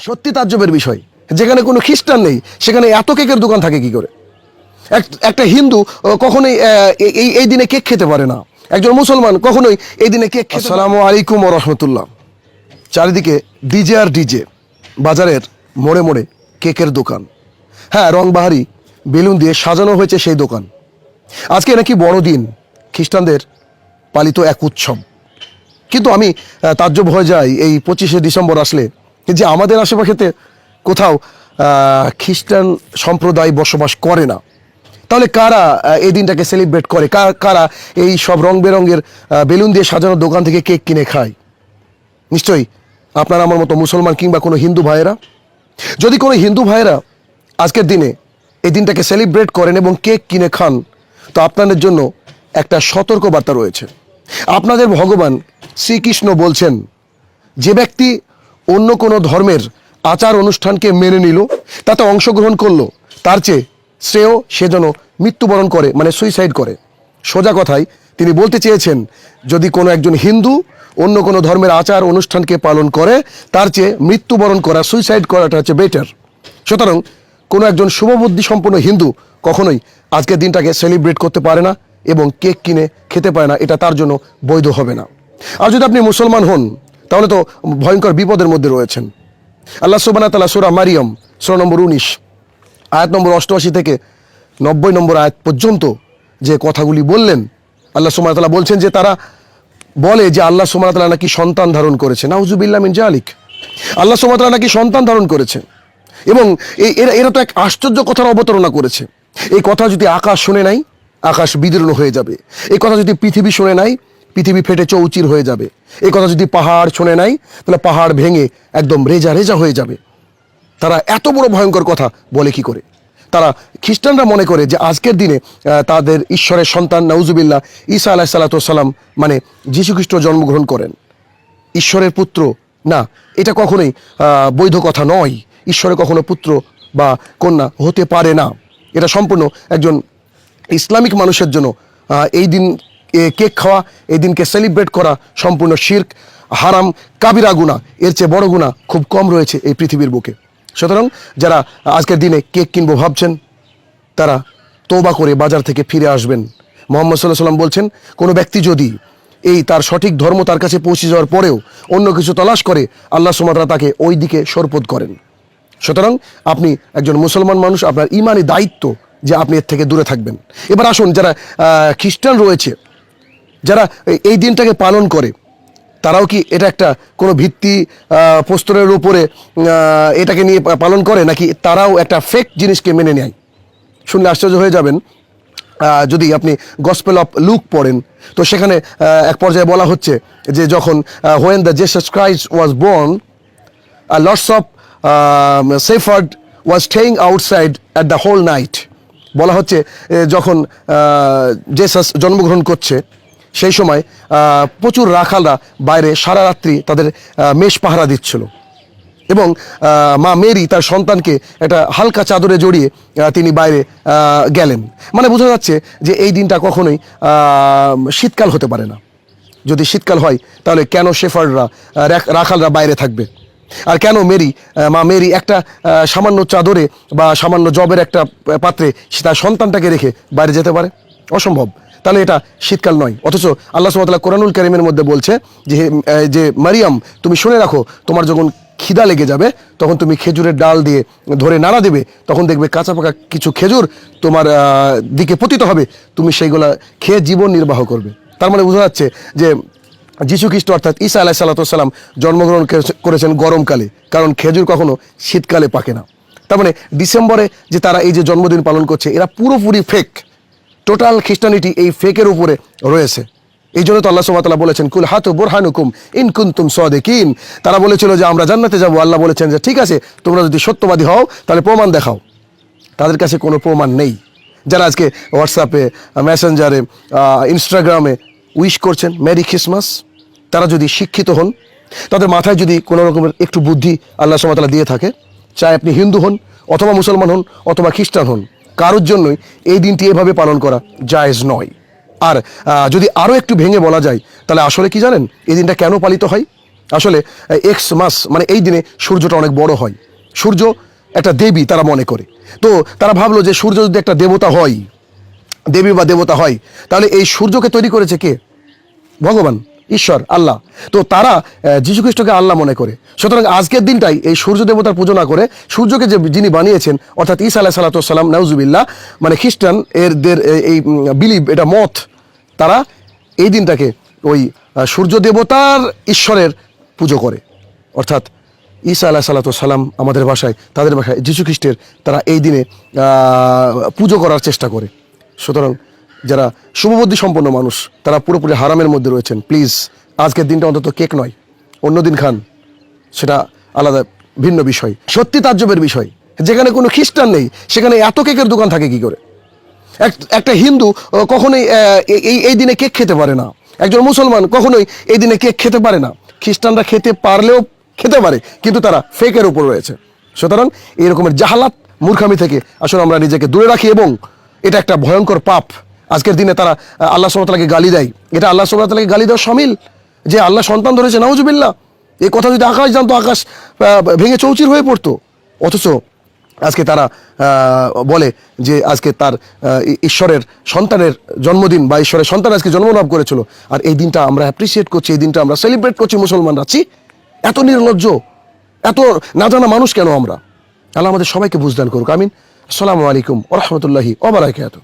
সত্যি তাজ্জবের বিষয়। যেখানে কোনো খ্রিস্টান নেই, সেখানে এত কেকের দোকান থাকে কি করে? এক- একটা হিন্দু কখনোই এই- এই দিনে কেক খেতে পারে না। একজন মুসলমান কখনোই এই দিনে কেক খেতে আসসালামু আলাইকুম রহমতুল্লাহ। চারিদিকে ডিজে আর ডিজে, বাজারের মোড়ে মোড়ে কেকের দোকান। হ্যাঁ রংবাহারি, বেলুন দিয়ে সাজানো হয়েছে সেই দোকান। আজকে নাকি বড়দিন, খ্রিস্টানদের পালিত এক উৎসব। কিন্তু আমি তাজ্জব হয়ে যাই এই পঁচিশে ডিসেম্বর আসলে যে আমাদের আশেপাশেতে কোথাও খ্রিস্টান সম্প্রদায় বসবাস করে না, তাহলে কারা এই দিনটাকে সেলিব্রেট করে? কারা এই সব রং বেরঙের বেলুন দিয়ে সাজানো দোকান থেকে কেক কিনে খায়? নিশ্চয়ই আপনারা আমার মতো মুসলমান কিংবা কোনো হিন্দু ভাইয়েরা? যদি কোনো হিন্দু ভাইয়েরা আজকের দিনে এই দিনটাকে সেলিব্রেট করেন এবং কেক কিনে খান, তো আপনাদের জন্য একটা সতর্ক বার্তা রয়েছে। আপনাদের ভগবান শ্রীকৃষ্ণ বলছেন, যে ব্যক্তি অন্য কোনো ধর্মের আচার অনুষ্ঠানকে মেনে নিল, তাতে অংশগ্রহণ করল। তার চেয়ে শ্রেয় সে যেন মৃত্যুবরণ করে মানে সুইসাইড করে। সোজা কথায় তিনি বলতে চেয়েছেন, যদি কোনো একজন হিন্দু অন্য কোনো ধর্মের আচার অনুষ্ঠানকে পালন করে, তার চেয়ে মৃত্যুবরণ করা সুইসাইড করাটা হচ্ছে বেটার সুতরাং কোনো একজন শুভবুদ্ধি সম্পন্ন হিন্দু কখনোই আজকের দিনটাকে সেলিব্রেট করতে পারে না এবং কেক কিনে খেতে পারে না, এটা তার জন্য বৈধ হবে না। আর যদি আপনি মুসলমান হন তাহলে তো ভয়ঙ্কর বিপদের মধ্যে রয়েছেন। আল্লাহ সুবানা তালা সুরা মারিয়ম, সুরা নম্বর উনিশ, আয়াত নম্বর অষ্টআশি থেকে নব্বই নম্বর আয়াত পর্যন্ত যে কথাগুলি বললেন, আল্লাহ সুবাহ তালা বলছেন যে তারা বলে যে আল্লাহ সুবাহ তালা নাকি সন্তান ধারণ করেছে। নাউজুবিল্লা মিন জালিক। আল্লাহ সুবাহ তালা নাকি সন্তান ধারণ করেছে। এবং এরা এরা তো এক আশ্চর্য কথার অবতারণা করেছে। এই কথা যদি আকাশ শুনে নাই, আকাশ বিদীর্ণ হয়ে যাবে। এই কথা যদি পৃথিবী শুনে নাই পৃথিবী ফেটে চৌচির হয়ে যাবে। এই কথা যদি পাহাড় শুনে নাই তাহলে পাহাড় ভেঙে একদম রেজা রেজা হয়ে যাবে। তারা এত বড় ভয়ঙ্কর কথা বলে কি করে? তারা খ্রিস্টানরা মনে করে যে আজকের দিনে তাদের ঈশ্বরের সন্তান নাউজুবিল্লাহ ঈসা আলাহ সাল্লাম মানে যীশুখ্রিস্ট জন্মগ্রহণ করেন। ঈশ্বরের পুত্র না এটা কখনোই বৈধ কথা নয়। ঈশ্বরের কখনো পুত্র বা কন্যা হতে পারে না। এটা সম্পূর্ণ একজন ইসলামিক মানুষের জন্য এই দিন এ, কেক খাওয়া এই দিনকে সেলিব্রেট করা সম্পূর্ণ শির্ক, হারাম, কাবিরা গুণা এর চেয়ে বড় গুণা খুব কম রয়েছে এই পৃথিবীর বুকে। সুতরাং যারা আজকের দিনে কেক কিনবো ভাবছেন, তারা তোবা করে বাজার থেকে ফিরে আসবেন। মোহাম্মদ সাল্লাহ সাল্লাম বলছেন, কোনো ব্যক্তি যদি এই তার সঠিক ধর্ম তার কাছে পৌঁছে যাওয়ার পরেও অন্য কিছু তলাশ করে, আল্লাহ সুমাতরা তাকে ওই দিকে সরপদ করেন। সুতরাং আপনি একজন মুসলমান মানুষ, আপনার ইমানি দায়িত্ব যে আপনি এর থেকে দূরে থাকবেন। এবার আসুন, যারা খ্রিস্টান রয়েছে যারা এই- দিনটাকে পালন করে তারাও কি এটা একটা কোনো ভিত্তি প্রস্তরের উপরে এটাকে নিয়ে পালন করে নাকি তারাও একটা ফেক জিনিসকে মেনে নেয়? শুনলে আশ্চর্য হয়ে যাবেন। যদি আপনি গসপেল অফ লুক পড়েন তো সেখানে এক পর্যায়ে বলা হচ্ছে যে যখন when the Jesus Christ was born of um, Sephard was staying outside at the whole night বলা হচ্ছে যখন জেসাস জন্মগ্রহণ করছে সেই সময় প্রচুর রাখালরা বাইরে সারা রাত্রি তাদের মেষ পাহারা দিচ্ছিল। এবং মা মেরি তার সন্তানকে একটা হালকা চাদরে জড়িয়ে তিনি বাইরে গেলেন। মানে বোঝা যাচ্ছে যে এই দিনটা কখনোই শীতকাল হতে পারে না। যদি শীতকাল হয়, তাহলে কেন শেফাররা রাখালরা বাইরে থাকবে? আর কেন মেরি মা মেরি একটা সামান্য চাদরে বা সামান্য জবের একটা পাত্রে সে তার সন্তানটাকে রেখে বাইরে যেতে পারে? অসম্ভব। তাহলে এটা শীতকাল নয়। অথচ আল্লাহ সুমতাল্লাহ কোরআনুল করিমের মধ্যে বলছে যে যে মারিয়াম, তুমি শুনে রাখো, তোমার যখন খিদা লেগে যাবে, তখন তুমি খেজুরের ডাল দিয়ে ধরে নাড়া দেবে, তখন দেখবে কাঁচা পাকা কিছু খেজুর তোমার দিকে পতিত হবে, তুমি সেইগুলা খেয়ে জীবন নির্বাহ করবে। তার মানে বোঝা যাচ্ছে যে, যীশু খ্রিস্ট অর্থাৎ ঈসা আলাহ সাল্লাতাম জন্মগ্রহণ করেছে- করেছেন গরমকালে, কারণ খেজুর কখনো শীতকালে পাকে না। তার মানে ডিসেম্বরে যে তারা এই যে জন্মদিন পালন করছে, এরা পুরোপুরি ফেক টোটাল খ্রিস্টানিটি এই ফেকের উপরে রয়েছে। এই জন্য তো আল্লাহ সুমাতাল্লাহ বলেছেন, কুল হাতু বোরহানুকুম ইন কুন্তুম সদেকিন। তারা বলেছিল যে, আমরা জান্নাতে যাব। আল্লাহ বলেছেন যে, ঠিক আছে, তোমরা যদি সত্যবাদী হও, তাহলে প্রমাণ দেখাও। তাদের কাছে কোনো প্রমাণ নেই। যারা আজকে হোয়াটসঅ্যাপে মেসেঞ্জারে ইনস্টাগ্রামে উইশ করছেন মেরি খ্রিসমাস তারা যদি শিক্ষিত হন, তাদের মাথায় যদি কোনো রকমের একটু বুদ্ধি আল্লাহ সুমাতালা দিয়ে থাকে, চাই আপনি হিন্দু হন, অথবা মুসলমান হন, অথবা খ্রিস্টান হন কারোর জন্যই এই দিনটি এভাবে পালন করা জায়েজ নয়। আর যদি আরও একটু ভেঙে বলা যায়, তাহলে আসলে কি জানেন, এই দিনটা কেন পালিত হয়? আসলে এক্স মাস মানে এই দিনে সূর্যটা অনেক বড় হয়। সূর্য একটা দেবী তারা মনে করে। তো তারা ভাবলো যে সূর্য যদি একটা দেবতা হয়, দেবী বা দেবতা হয়, তাহলে এই সূর্যকে তৈরি করেছে কে? ভগবান। ঈশ্বর, আল্লাহ। তো তারা যীশু খ্রিস্টকে আল্লাহ মনে করে। সুতরাং আজকের দিনটাই এই সূর্য দেবতার পুজো না করে সূর্যকে যে যিনি বানিয়েছেন, অর্থাৎ ঈসা আলাহ সাল্লাম নাউজুবিল্লাহ মানে খ্রিস্টান, এরদের এই বিলিভ, এটা মত, তারা এই দিনটাকে ওই সূর্য দেবতার ঈশ্বরের পুজো করে। অর্থাৎ ঈসা আলাহ সাল্লাম আমাদের ভাষায়, তাদের ভাষায় যীশু খ্রিস্টের তারা এই দিনে পুজো করার চেষ্টা করে। সুতরাং যারা শুভবুদ্ধি সম্পন্ন মানুষ, তারা পুরোপুরি হারামের মধ্যে রয়েছেন। প্লিজ আজকের দিনটা অন্তত কেক নয়। অন্য দিন খান, সেটা আলাদা ভিন্ন বিষয়। সত্যি তাজ্জবের বিষয়। যেখানে কোনো খ্রিস্টান নেই, সেখানে এত কেকের দোকান থাকে কি করে? এক- একটা হিন্দু কখনোই এই- এই এই দিনে কেক খেতে পারে না। একজন মুসলমান কখনোই এই দিনে কেক খেতে পারে না। খ্রিস্টানরা খেতে পারলেও খেতে পারে, কিন্তু তারা ফেকের উপর রয়েছে। সুতরাং এই রকমের জাহালাত, মূর্খামি থেকে আসলে আমরা নিজেকে দূরে রাখি এবং এটা একটা ভয়ঙ্কর পাপ। আজকের দিনে তারা আল্লাহ সুমতালাকে গালি দেয়। এটা আল্লাহ সুমতালাকে গালি দেওয়া সামিল। যে আল্লাহ সন্তান ধরেছে নাউজুবিল্লাহ। এই কথা যদি আকাশ জানতো, আকাশ ভেঙে চৌচির হয়ে পড়তো। অথচ আজকে তারা বলে যে আজকে তার ঈশ্বরের সন্তানের জন্মদিন বা ঈশ্বরের সন্তান আজকে জন্মলাভ করেছিল। আর এই দিনটা আমরা অ্যাপ্রিসিয়েট করছি, এই দিনটা আমরা সেলিব্রেট করছি মুসলমানরা। ছি, এত নির্লজ্জ, এত না জানা মানুষ কেন আমরা? আল্লাহ আমাদের সবাইকে বুঝদান করুক, আমিন। আসসালামু আলাইকুম ওরহমতুল্লাহি ওবরাকাতুহ